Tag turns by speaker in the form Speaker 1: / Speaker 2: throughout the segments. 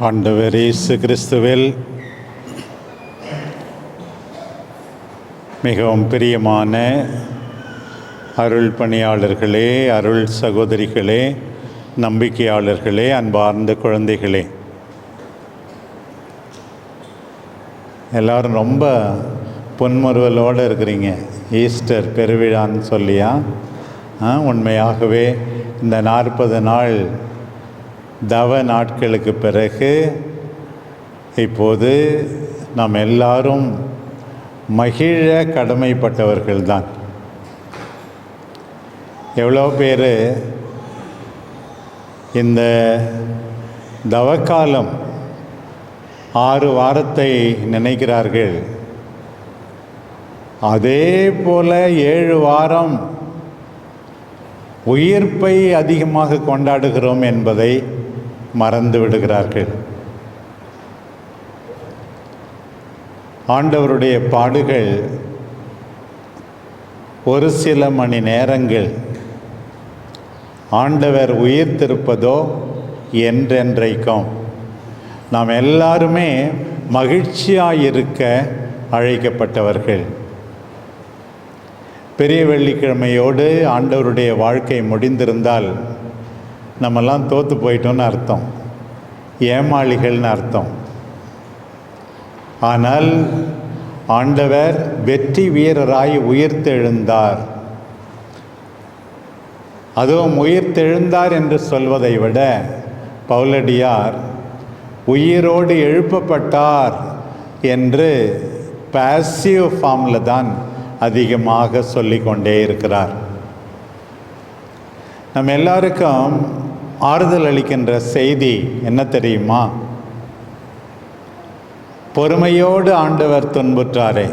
Speaker 1: ஆண்டவர் இயேசு கிறிஸ்துவில் மிகவும் பிரியமான அருள் பணியாளர்களே அருள் சகோதரிகளே நம்பிக்கையாளர்களே அன்பார்ந்த குழந்தைகளே. எல்லாரும் ரொம்ப புன்முறுவலோடு இருக்கிறீங்க. ஈஸ்டர் பெருவிழான்னு சொல்லியா? ஆ, உண்மையாகவே இந்த நாற்பது நாள் தவ நாட்களுக்கு பிறகு இப்போது நாம் எல்லாரும் மகிழ கடமைப்பட்டவர்கள்தான். எவ்வளோ பேர் இந்த தவக்காலம் ஆறு வாரத்தை நினைக்கிறார்கள். அதே போல ஏழு வாரம் உயிர்ப்பை அதிகமாக கொண்டாடுகிறோம் என்பதை மறந்து விடுகிறார்கள். ஆண்டவருடைய பாடுகள் ஒரு சில மணி நேரங்கள் ஆண்டவர் உயிர்த்திருப்பதோ என்றென்றைக்கும் நாம் எல்லாருமே மகிழ்ச்சியாயிருக்க அழைக்கப்பட்டவர்கள். பெரிய வெள்ளிக்கிழமையோடு ஆண்டவருடைய வாழ்க்கை முடிந்திருந்தால் நம்மெல்லாம் தோற்று போயிட்டோன்னு அர்த்தம். ஏமாளிகள்னு அர்த்தம். ஆனால் ஆண்டவர் வெற்றி வீரராய் உயிர்த்தெழுந்தார். அதுவும் உயிர்த்தெழுந்தார் என்று சொல்வதை விட பவுலடியார் உயிரோடு எழுப்பப்பட்டார் என்று பாசிவ் ஃபார்மில் தான் அதிகமாக சொல்லிக்கொண்டே இருக்கிறார். நம்ம எல்லாருக்கும் ஆறுதல் அளிக்கின்ற செய்தி என்ன தெரியுமா? பொறுமையோடு ஆண்டவர் துன்புற்றாரே.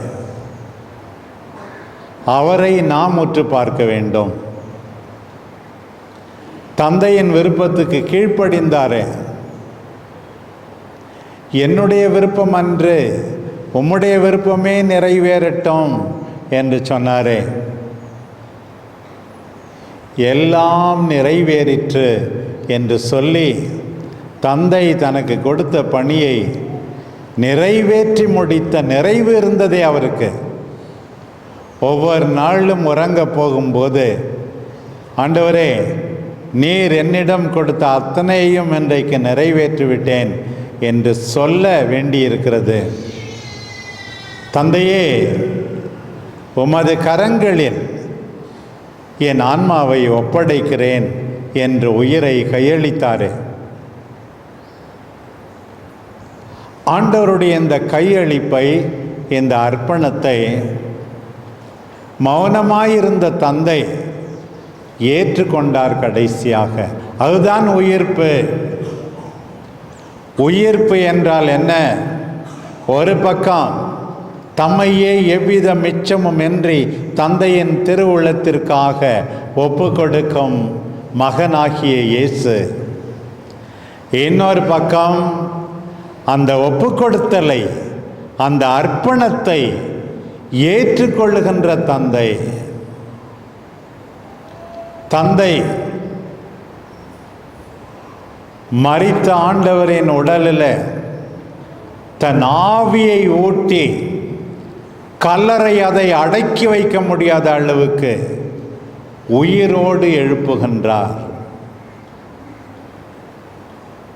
Speaker 1: அவரை நாம் உற்று பார்க்க வேண்டும். தந்தையின் விருப்பத்துக்கு கீழ்ப்படிந்தாரே. என்னுடைய விருப்பம் அன்று உம்முடைய விருப்பமே நிறைவேறட்டும் என்று சொன்னாரே. எல்லாம் நிறைவேறிற்று. என்று சொல்லி தந்தை தனக்கு கொடுத்த பணியை நிறைவேற்றி முடித்த நிறைவு இருந்ததே அவருக்கு. ஒவ்வொரு நாளும் உறங்க போகும்போது ஆண்டவரே நீர் என்னிடம் கொடுத்த அத்தனையும் இன்றைக்கு நிறைவேற்றிவிட்டேன் என்று சொல்ல வேண்டியிருக்கிறது. தந்தையே உமது கரங்களில் என் ஆன்மாவை ஒப்படைக்கிறேன். என்று உயிரை கையளித்தாரே. ஆண்டவருடைய இந்த கையளிப்பை இந்த அர்ப்பணத்தை மௌனமாயிருந்த தந்தை ஏற்றுக்கொண்டார் கடைசியாக. அதுதான் உயிர்ப்பு. உயிர்ப்பு என்றால் என்ன? ஒரு பக்கம் தம்மையே எவ்வித மிச்சமும் இன்றி தந்தையின் திருவுளத்திற்காக ஒப்பு கொடுக்கும் மகனாகிய இயேசு. இன்னொரு பக்கம் அந்த ஒப்பு கொடுத்தலை அந்த அர்ப்பணத்தை ஏற்றுக்கொள்ளுகின்ற தந்தை. தந்தை மறித்த ஆண்டவரின் உடலில் தன் ஆவியை ஊட்டி கல்லறை அதை அடக்கி வைக்க முடியாத அளவுக்கு உயிரோடு எழுப்புகின்றார்.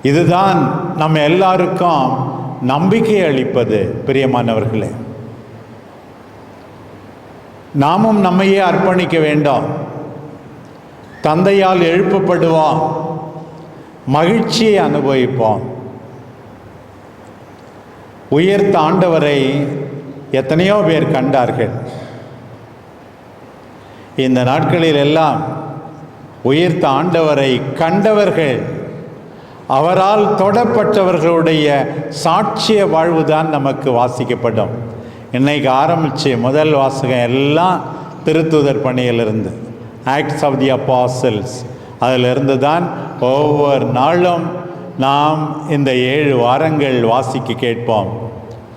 Speaker 1: இதுதான் நம்ம எல்லாருக்கும் நம்பிக்கை அளிப்பது பிரியமானவர்களே. நாமும் நம்மையே அர்ப்பணிக்க வேண்டும். தந்தையால் எழுப்பப்படுவோம். மகிழ்ச்சியை அனுபவிப்போம். உயர்த்த ஆண்டவரை எத்தனையோ பேர் கண்டார்கள். இந்த நாட்களில் எல்லாம் உயிர்த்த ஆண்டவரை கண்டவர்கள் அவரால் தொடப்பட்டவர்களுடைய சாட்சிய வாழ்வுதான் நமக்கு வாசிக்கப்படும். இன்னைக்கு ஆரம்பித்து முதல் வாசகம் எல்லாம் திருத்துதர் பணியிலிருந்து ஆக்ட்ஸ் ஆஃப் தி அப்பாசல்ஸ் அதிலிருந்து தான் ஒவ்வொரு நாளும் நாம் இந்த ஏழு வாரங்கள் வாசிக்க கேட்போம்.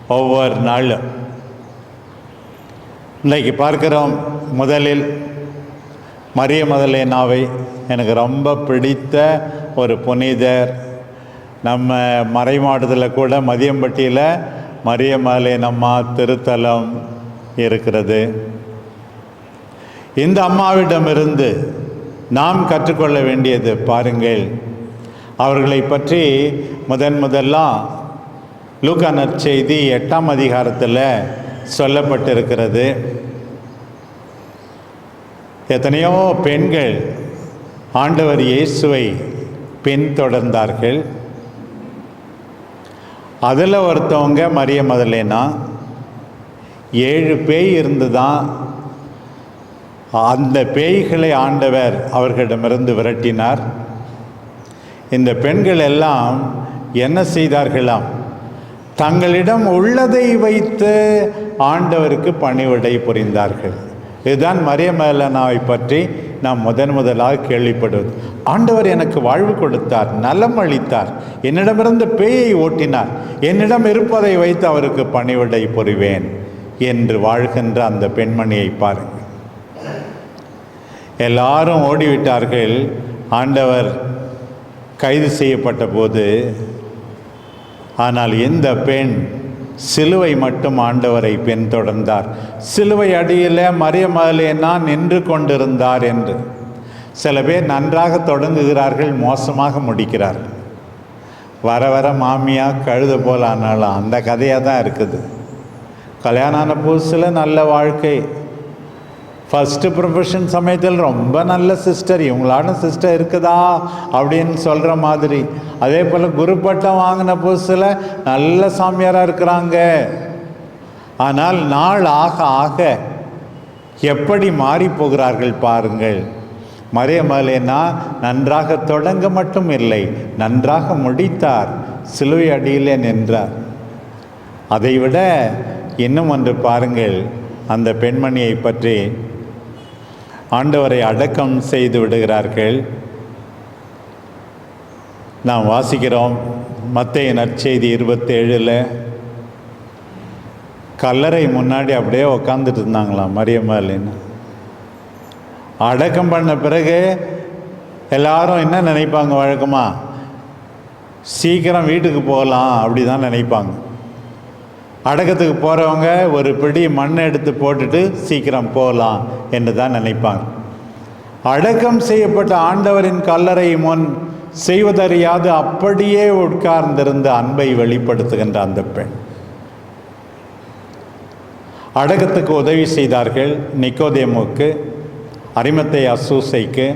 Speaker 1: ஒவ்வொரு நாளும். இன்றைக்கு பார்க்கிறோம் முதலில் மரிய மதலேனாவை எனக்கு ரொம்ப பிடித்த ஒரு புனிதர். நம்ம மறைமாவட்டத்தில் கூட மதியம்பட்டியில் மரியமலை நம்மா திருத்தலம் இருக்கிறது. இந்த அம்மாவிடமிருந்து நாம் கற்றுக்கொள்ள வேண்டியது பாருங்கள். அவர்களை பற்றி முதன் முதல்லாம் லூக்கா நற்செய்தி எட்டாம் அதிகாரத்தில் சொல்லப்பட்டிருக்கிறது. எத்தனையோ பெண்கள் ஆண்டவர் இயேசுவை பின்தொடர்ந்தார்கள். அதில் ஒருத்தவங்க மரிய மதலேனா ஏழு பேய் இருந்து தான் அந்த பேய்களை ஆண்டவர் அவர்களிடமிருந்து விரட்டினார். இந்த பெண்கள் எல்லாம் என்ன செய்தார்களாம்? தங்களிடம் உள்ளதை வைத்து ஆண்டவருக்கு பணிவிடை புரிந்தார்கள். இதுதான் மரியமேலனாவை பற்றி நாம் முதன் முதலாக கேள்விப்படுவது. ஆண்டவர் எனக்கு வாழ்வு கொடுத்தார் நலம் அளித்தார் என்னிடமிருந்து பேயை ஓட்டினார் என்னிடம் இருப்பதை வைத்து அவருக்கு பணிவிடை புரிவேன் என்று வாழ்கின்ற அந்த பெண்மணியை பாருங்கள். எல்லாரும் ஓடிவிட்டார்கள். ஆண்டவர் கைது செய்யப்பட்ட போது ஆனால் இந்த பெண் சிலுவை மட்டும் ஆண்டவரை பின்தொடர்ந்தார். சிலுவை அடியில் மரியமதலேனா நின்று கொண்டிருந்தார் என்று. சில பேர் நன்றாக தொடங்குகிறார்கள் மோசமாக முடிக்கிறார்கள். வர வர மாமியா கழுத போல் ஆனாலும் அந்த கதையாக தான் இருக்குது. கல்யாணம் ஆன புதுசில் நல்ல வாழ்க்கை. ஃபஸ்ட்டு ப்ரொஃபஷன் சமயத்தில் ரொம்ப நல்ல சிஸ்டர் இவங்களான சிஸ்டர் இருக்குதா அப்படின்னு சொல்கிற மாதிரி. அதே போல் குரு பட்டம் வாங்கின புதுசில் நல்ல சாமியாராக இருக்கிறாங்க. ஆனால் நாள் ஆக ஆக எப்படி மாறி போகிறார்கள் பாருங்கள். மறையமலைனா நன்றாக தொடங்க மட்டும் இல்லை நன்றாக முடித்தார் சிலுவை அடியிலே நின்றார். அதைவிட இன்னும் ஒன்று பாருங்கள் அந்த பெண்மணியை பற்றி ஆண்டவரை அடக்கம் செய்து விடுகிறார்கள். நாம் வாசிக்கிறோம் மத்திய நற்செய்தி இருபத்தேழில் கல்லறை முன்னாடி அப்படியே உக்காந்துட்டு இருந்தாங்களாம் மரியம்மாலின்னு அடக்கம் பண்ண பிறகு எல்லாரும் என்ன நினைப்பாங்க வழக்கமாக சீக்கிரம் வீட்டுக்கு போகலாம் அப்படி தான் நினைப்பாங்க. அடக்கத்துக்கு போகிறவங்க ஒரு பிடி மண் எடுத்து போட்டுட்டு சீக்கிரம் போகலாம் என்று தான் நினைப்பாங்க. அடக்கம் செய்யப்பட்ட ஆண்டவரின் கல்லறை முன் செய்வதறியாது அப்படியே உட்கார்ந்திருந்த அன்பை வெளிப்படுத்துகின்ற அந்த பெண். அடக்கத்துக்கு உதவி செய்தார்கள் நிக்கோதேமுக்கு அரிமத்தை அசூசைக்கு.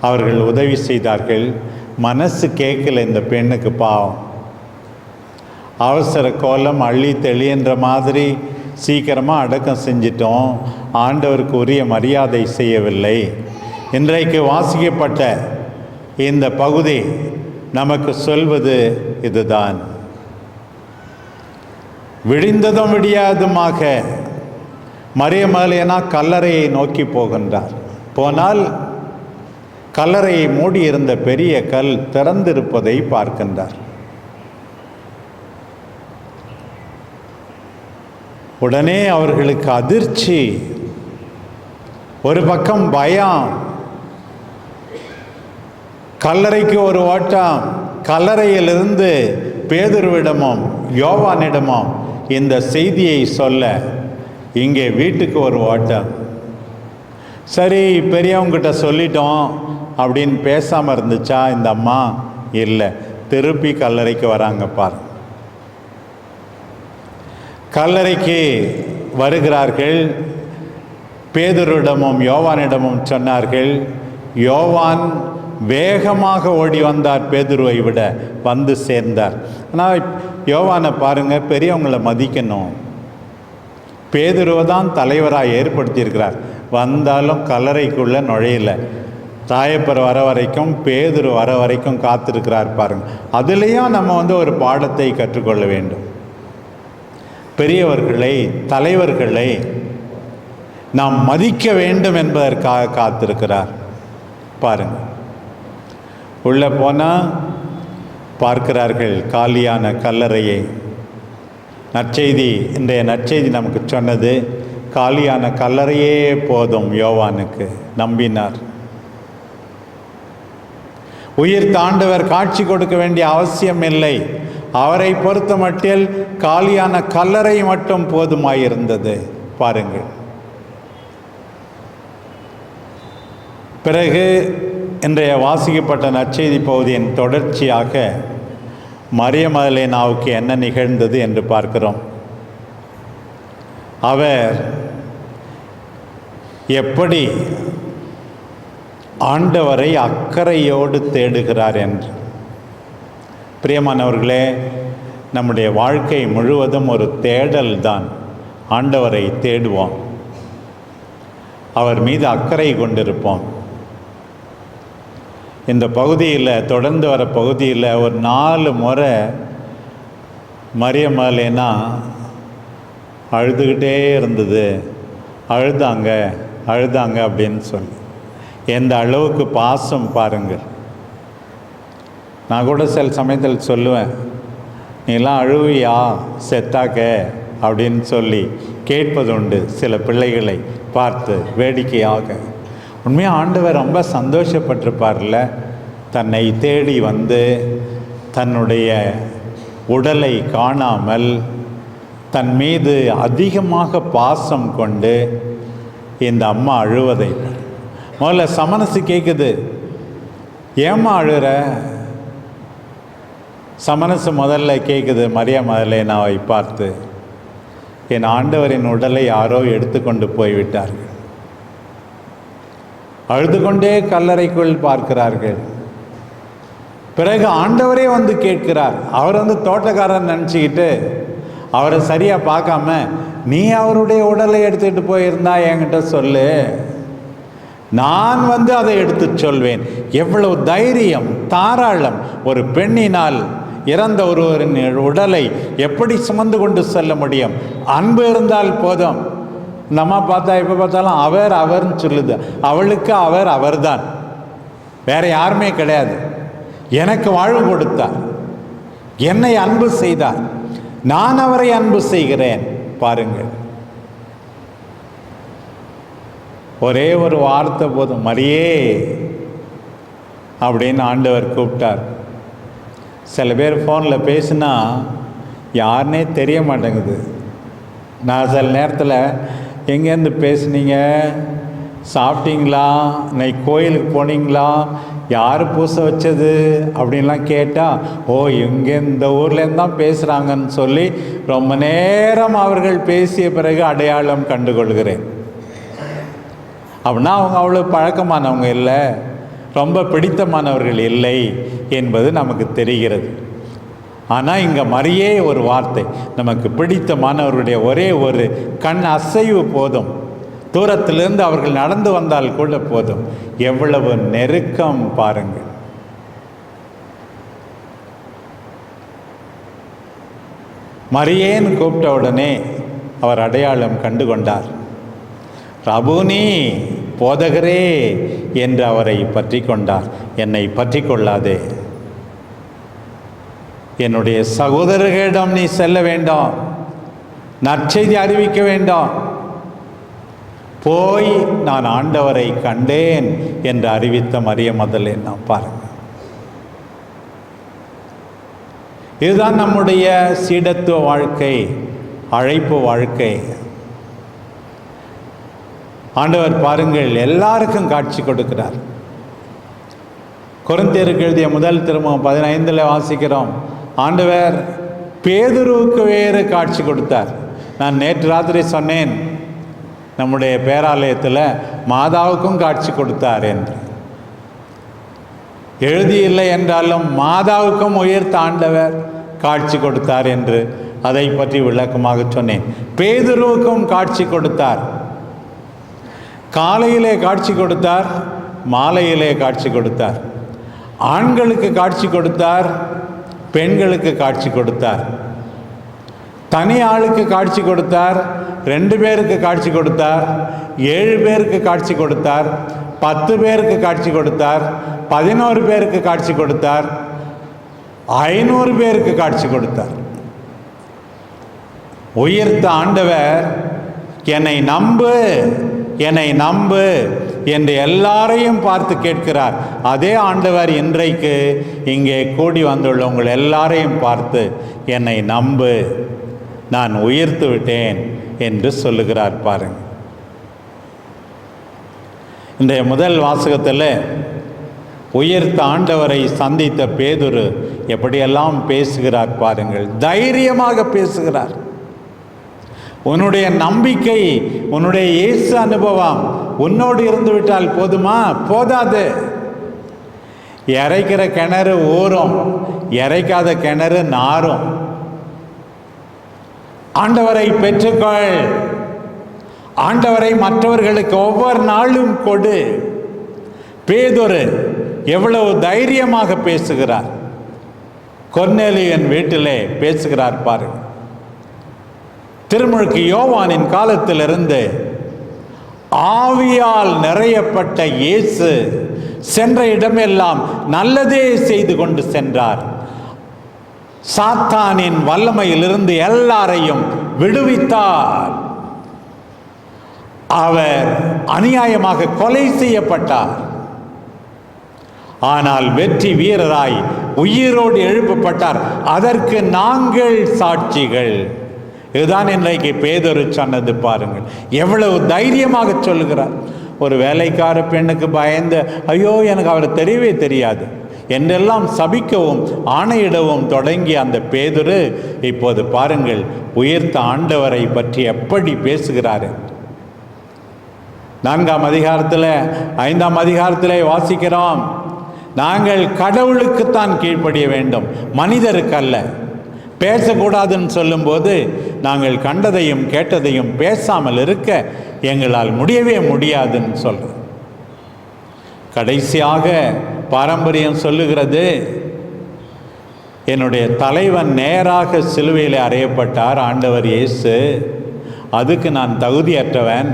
Speaker 1: அவர்கள் உதவி செய்தார்கள் மனசு கேட்கல இந்த பெண்ணுக்கு பாவம். அவசர கோலம் அள்ளி தெளின்ற மாதிரி சீக்கிரமாக அடக்கம் செஞ்சிட்டோம். ஆண்டவருக்கு உரிய மரியாதை செய்யவில்லை. இன்றைக்கு வாசிக்கப்பட்ட இந்த பகுதி நமக்கு சொல்வது இதுதான். விடிந்ததும் விடியாதுமாக மரியமலையனா கல்லறையை நோக்கி போகின்றார். போனால் கல்லறையை மூடியிருந்த பெரிய கல் திறந்திருப்பதை பார்க்கின்றார். உடனே அவர்களுக்கு அதிர்ச்சி. ஒரு பக்கம் பயம். கல்லறைக்கு ஒரு ஓட்டம். கல்லறையிலிருந்து பேதுருவிடமும் யோவானிடமும் இந்த செய்தியை சொல்ல. இங்கே வீட்டுக்கு ஒரு ஓட்டம். சரி பெரியவங்கிட்ட சொல்லிட்டோம் அப்படின்னு பேசாமல் இருந்துச்சா இந்த அம்மா? இல்லை. திருப்பி கல்லறைக்கு வராங்க பார் கல்லறைக்கு வருகிறார்கள். பேதரிடமும் யோவானிடமும் சொன்னார்கள் யோவான் வேகமாக ஓடி வந்தார் பேதுருவை விட வந்து சேர்ந்தார். ஆனால் யோவானை பாருங்கள் பெரியவங்களை மதிக்கணும். பேதுருவை தான் தலைவராக ஏற்படுத்தியிருக்கிறார். வந்தாலும் கல்லறைக்குள்ளே நுழையல. தாயப்பர் வர வரைக்கும் பேதுரு வர வரைக்கும் காத்திருக்கிறார் பாருங்கள் அதுலேயும் நம்ம வந்து ஒரு பாடத்தை கற்றுக்கொள்ள வேண்டும். பெரியவர்களை தலைவர்களை நாம் மதிக்க வேண்டும் என்பதற்காக காத்திருக்கிறார். பாருங்கள் உள்ளே போனால் பார்க்கிறார்கள் காலியான கல்லறையை. நற்செய்தி இன்றைய நற்செய்தி நமக்கு சொன்னது காலியான கல்லறையே போதும் யோவானுக்கு நம்பினார். உயிர் தாண்டவர் காட்சி கொடுக்க வேண்டிய அவசியம் இல்லை. அவரை பொறுத்த மட்டில் காலியான கல்லறை மட்டும் போதுமாயிருந்தது. பாருங்கள். பிறகு இன்றைய வாசிக்கப்பட்ட நற்செய்தி பகுதியின் தொடர்ச்சியாக மரியமதலேனாவுக்கு என்ன நிகழ்ந்தது என்று பார்க்கிறோம். அவர் எப்படி ஆண்டவரை அக்கறையோடு தேடுகிறார் என்று. பிரியமானவர்களே நம்முடைய வாழ்க்கை முழுவதும் ஒரு தேடல் தான் ஆண்டவரை தேடுவோம். அவர் மீது அக்கறை கொண்டிருப்போம். இந்த பகுதியில் தொடர்ந்து வர பகுதியில் ஒரு நாலு முறை மரியமலைனா அழுதுகிட்டே இருந்தது. அழுதாங்க அழுதாங்க அப்படின்னு சொல்லி. எந்த அளவுக்கு பாசம் பாருங்கள். நான் கூட சில சமயத்தில் சொல்லுவேன் நீலாம் அழுவியா செத்தாக்க? அப்படின்னு சொல்லி கேட்பது உண்டு சில பிள்ளைகளை பார்த்து வேடிக்கையாக. உண்மையாக ஆண்டவர் ரொம்ப சந்தோஷப்பட்டிருப்பார்ல. தன்னை தேடி வந்து தன்னுடைய உடலை காணாமல் தன் மீது அதிகமாக பாசம் கொண்டு இந்த அம்மா அழுவதை. முதல்ல சமனசு கேட்குது ஏம்மா அழுகிற சமனசு முதல்ல கேட்குது மரியா மதலேனாவை பார்த்து என் ஆண்டவரின் உடலை யாரோ எடுத்துக்கொண்டு போய்விட்டார்கள். அழுது கொண்டே கல்லறைக்குள் பார்க்கிறார்கள். பிறகு ஆண்டவரே வந்து கேட்கிறார். அவர் வந்து தோட்டக்காரன் நினச்சிக்கிட்டு அவரை சரியாக பார்க்காம நீ அவருடைய உடலை எடுத்துகிட்டு போயிருந்தா என்கிட்ட சொல்லு. நான் வந்து அதை எடுத்து சொல்வேன். எவ்வளவு தைரியம் தாராளம் ஒரு பெண்ணினால் இறந்த ஒருவரின் உடலை எப்படி சுமந்து கொண்டு செல்ல முடியும்? அன்பு இருந்தால் போதும். நம்ம பார்த்தா எப்போ பார்த்தாலும் அவர் அவர்னு சொல்லுது. அவளுக்கு அவர் அவர்தான். வேற யாருமே கிடையாது. எனக்கு வாழ்வு கொடுத்தார். என்னை அன்பு செய்தார். நான் அவரை அன்பு செய்கிறேன். பாருங்கள். ஒரே ஒரு வார்த்தை போதும். மரியே அப்படின்னு ஆண்டவர் கூப்பிட்டார். சில பேர் ஃபோனில் பேசுனா யாருனே தெரிய மாட்டேங்குது. நான் சில நேரத்தில் எங்கேருந்து பேசுனீங்க? சாப்பிட்டீங்களா? இன்னைக்கு கோயிலுக்கு போனீங்களா? யார் பூசை வச்சது? அப்படின்லாம் கேட்டால் ஓ இங்கே இந்த ஊர்லேருந்து தான் பேசுகிறாங்கன்னு சொல்லி ரொம்ப நேரம் அவர்கள் பேசிய பிறகு அடையாளம் கண்டுகொள்கிறேன். அப்படின்னா அவங்க அவ்வளோ பழக்கமானவங்க இல்லை. ரொம்ப பிடித்தமானவர்கள் இல்லை. என்பது நமக்கு தெரிகிறது. ஆனால் இங்கே மறியே ஒரு வார்த்தை. நமக்கு பிடித்தமானவர்களுடைய ஒரே ஒரு கண் அசைவு போதும். தூரத்திலிருந்து அவர்கள் நடந்து வந்தால் கூட போதும். எவ்வளவு நெருக்கம் பாருங்கள். மரியேன்னு கூப்பிட்ட உடனே அவர் அடையாளம் கண்டு கொண்டார் ரபுனி போதகரே என்று அவரை பற்றி கொண்டார். என்னை பற்றி கொள்ளாதே. என்னுடைய சகோதரர்களிடம் நீ செல்ல வேண்டாம். நற்செய்தி அறிவிக்க வேண்டாம். போய் நான் ஆண்டவரை கண்டேன் என்று அறிவித்த மரிய மதலை நாம் பாருங்க. இதுதான் நம்முடைய சீடத்துவ வாழ்க்கை அழைப்பு வாழ்க்கை. ஆண்டவர் பாருங்கள் எல்லாருக்கும் காட்சி கொடுக்கிறார். குறைந்தேருக்கு எழுதிய முதல் திருமம் பதினைந்தில் வாசிக்கிறோம். ஆண்டவர் பேதுருவுக்கு வேறு காட்சி கொடுத்தார். நான் நேற்று ராத்திரி சொன்னேன் நம்முடைய பேராலயத்தில் மாதாவுக்கும் காட்சி கொடுத்தார் என்று. எழுதியில்லை என்றாலும் மாதாவுக்கும் உயிர் தாண்டவர் காட்சி கொடுத்தார் என்று அதை பற்றி விளக்கமாக சொன்னேன். பேதுருவுக்கும் காட்சி கொடுத்தார். காலையிலே காட்சி கொடுத்தார் மாலையிலே காட்சி கொடுத்தார். ஆண்களுக்கு காட்சி கொடுத்தார் பெண்களுக்கு காட்சி கொடுத்தார். தனி ஆளுக்கு காட்சி கொடுத்தார் ரெண்டு பேருக்கு காட்சி கொடுத்தார் ஏழு பேருக்கு காட்சி கொடுத்தார் பத்து பேருக்கு காட்சி கொடுத்தார் பதினோரு பேருக்கு காட்சி கொடுத்தார் ஐநூறு பேருக்கு காட்சி கொடுத்தார். உயிர்த்த ஆண்டவர் என்னை நம்பு என்னை நம்பு. என்று எல்லாரையும் பார்த்து கேட்கிறார். அதே ஆண்டவர் இன்றைக்கு இங்கே கூடி வந்துள்ள உங்கள் எல்லாரையும் பார்த்து என்னை நம்பு நான் உயிர்த்து விட்டேன் என்று சொல்லுகிறார் பாருங்கள் இன்றைய முதல் வாசகத்தில் உயிர்த்த ஆண்டவரை சந்தித்த பேதுரு எப்படியெல்லாம் பேசுகிறார் பாருங்கள். தைரியமாக பேசுகிறார். உன்னுடைய நம்பிக்கை உன்னுடைய இயேசு அனுபவம் உன்னோடு இருந்து விட்டால் போதுமா? போதாது. இறைக்கிற கிணறு ஊறும். இறைக்காத கிணறு நாரும் ஆண்டவரை பெற்றுக்கொள். ஆண்டவரை மற்றவர்களுக்கு ஒவ்வொரு நாளும் கொடு. பேதொரு எவ்வளவு தைரியமாக பேசுகிறார். கொர்நேலியன் வீட்டிலே பேசுகிறார் பாரு திருமுழுக்கு யோவானின் காலத்திலிருந்து ஆவியால் நிறையப்பட்ட இயேசு சென்ற இடமெல்லாம் நல்லதே செய்து கொண்டு சென்றார். சாத்தானின் வல்லமையிலிருந்து எல்லாரையும் விடுவித்தார். அவர் அநியாயமாக கொலை செய்யப்பட்டார். ஆனால் வெற்றி வீரராய் உயிரோடு எழுப்பப்பட்டார். அதற்கு நாங்கள் சாட்சிகள். இதுதான் இன்றைக்கு பேதொரு சொன்னது பாருங்கள். எவ்வளவு தைரியமாக சொல்லுகிறார். ஒரு வேலைக்கார பெண்ணுக்கு பயந்து ஐயோ எனக்கு அவரை தெரியவே தெரியாது. என்றெல்லாம் சபிக்கவும் ஆணையிடவும் தொடங்கிய அந்த பேதுரு இப்போது பாருங்கள் உயர்த்த ஆண்டவரை பற்றி எப்படி பேசுகிறாரு. நான்காம் அதிகாரத்தில் ஐந்தாம் அதிகாரத்தில் வாசிக்கிறோம். நாங்கள் கடவுளுக்குத்தான் கீழ்ப்படிய வேண்டும் மனிதருக்கு அல்ல பேசக்கூடாதுன்னு சொல்லும்போது நாங்கள் கண்டதையும் கேட்டதையும் பேசாமல் இருக்க எங்களால் முடியவே முடியாதுன்னு சொல்கிறோம் கடைசியாக பாரம்பரியம் சொல்லுகிறது என்னுடைய தலைவன் நேராக சிலுவையில் அறையப்பட்டார் ஆண்டவர் இயேசு அதுக்கு நான் தகுதியற்றவன்.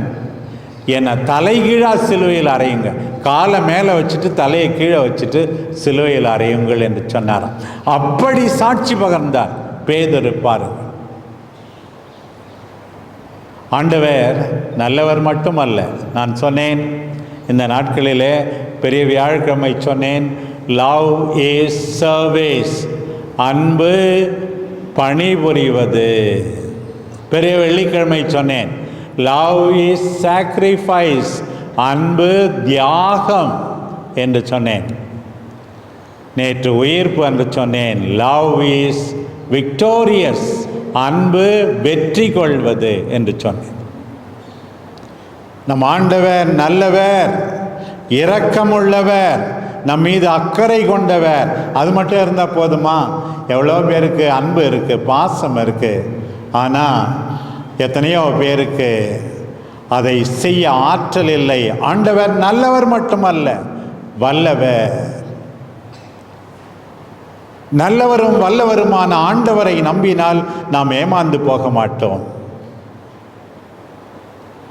Speaker 1: என்னை தலைகீழாக சிலுவையில் அறையுங்க. காலை மேலே வச்சுட்டு தலையை கீழே வச்சுட்டு சிலுவையில் அறையுங்கள் என்று சொன்னாராம். அப்படி சாட்சி பகர்ந்தார். பேதொருப்பார் ஆண்டவர் நல்லவர் மட்டுமல்ல நான் சொன்னேன் இந்த நாட்களிலே பெரிய வியாழக்கிழமை சொன்னேன் லவ் இஸ் சர்வேஸ் அன்பு பணிபுரிவது. பெரிய வெள்ளிக்கிழமை சொன்னேன் லவ் இஸ் சாக்ரிஃபைஸ் அன்பு தியாகம். என்று சொன்னேன். நேற்று உயிர்ப்பு என்று சொன்னேன் லவ் இஸ் விக்டோரியஸ் அன்பு வெற்றி கொள்வது என்று சொன்னேன். நம் ஆண்டவர் நல்லவர் இரக்கமுள்ளவர் நம் மீது அக்கறை கொண்டவர். அது மட்டும் இருந்தால் போதுமா? எவ்வளோ பேருக்கு அன்பு இருக்குது பாசம் இருக்குது ஆனால் எத்தனையோ பேருக்கு அதை செய்ய ஆற்றல் இல்லை. ஆண்டவர் நல்லவர் மட்டுமல்ல வல்லவர். நல்லவரும் வல்லவருமான ஆண்டவரை நம்பினால் நாம் ஏமாந்து போக மாட்டோம்.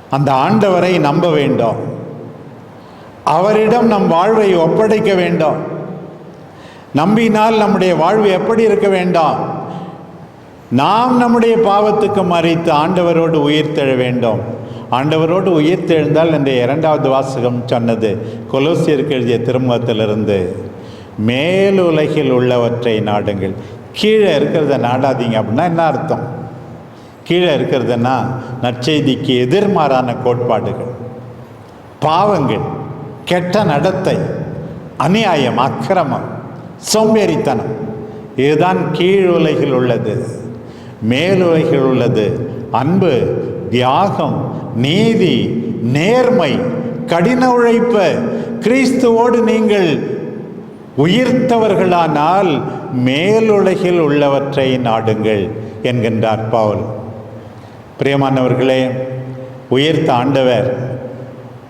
Speaker 1: அந்த ஆண்டவரை நம்ப வேண்டும். அவரிடம் நம் வாழ்வை ஒப்படைக்க வேண்டும். நம்பினால் நம்முடைய வாழ்வு எப்படி இருக்க வேண்டாம்? நாம் நம்முடைய பாவத்துக்கு மறைத்து ஆண்டவரோடு உயிர்த்தெழ வேண்டும். ஆண்டவரோடு உயிர்த்தெழுந்தால் என்ற இரண்டாவது வாசகம் சொன்னது கொலோசியருக்கு எழுதிய திருமுகத்திலிருந்து. மேலுலகில் உள்ளவற்றை நாடுங்கள். கீழே இருக்கிறத நாடாதீங்க அப்படின்னா என்ன அர்த்தம்? கீழே இருக்கிறதுனா நற்செய்திக்கு எதிர்மாறான கோட்பாடுகள். பாவங்கள் கெட்ட நடத்தை அநியாயம் அக்கிரமம் சோம்பேறித்தனம் இதுதான் கீழ் உலகில் உள்ளது. மேலுலகில் உள்ளது. அன்பு தியாகம் நீதி நேர்மை கடின உழைப்பு கிறிஸ்துவோடு நீங்கள் உயிர்த்தவர்களானால் மேலுலகில் உள்ளவற்றை நாடுங்கள் என்கின்றார் பவுல். பிரியமானவர்களே உயிர்த்த ஆண்டவர்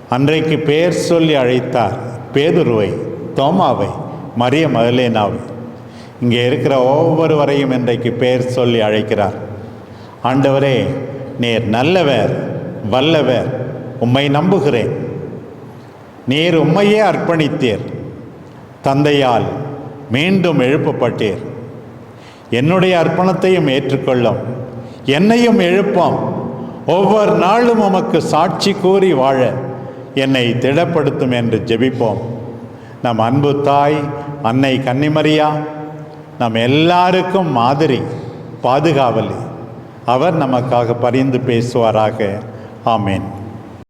Speaker 1: அன்றைக்கு பெயர் சொல்லி அழைத்தார். பேதுருவை தோமாவை மரிய மதலேனாவை. இங்கே இருக்கிற ஒவ்வொருவரையும் இன்றைக்கு பெயர் சொல்லி அழைக்கிறார். ஆண்டவரே நீர் நல்லவர் வல்லவர் உம்மை நம்புகிறேன். நீர் உம்மையே அர்ப்பணித்தீர். தந்தையால் மீண்டும் எழுப்பப்பட்டீர். என்னுடைய அர்ப்பணத்தையும் ஏற்றுக்கொள்ளும். என்னையும் எழுப்போம். ஒவ்வொரு நாளும் உமக்கு சாட்சி கூறி வாழ என்னை திடப்படுத்தும் என்று ஜெபிப்போம். நம் அன்பு தாய் அன்னை கன்னிமரியா நம் எல்லாருக்கும் மாதிரி பாதுகாவலி. அவர் நமக்காக பரிந்து பேசுவாராக. ஆமேன்.